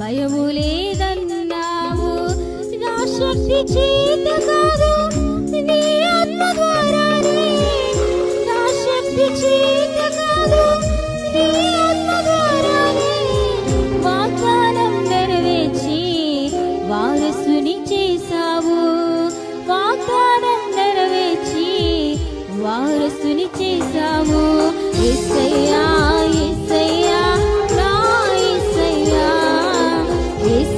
భయము లేదన్నావు. నా శక్తి చేత కాదు egois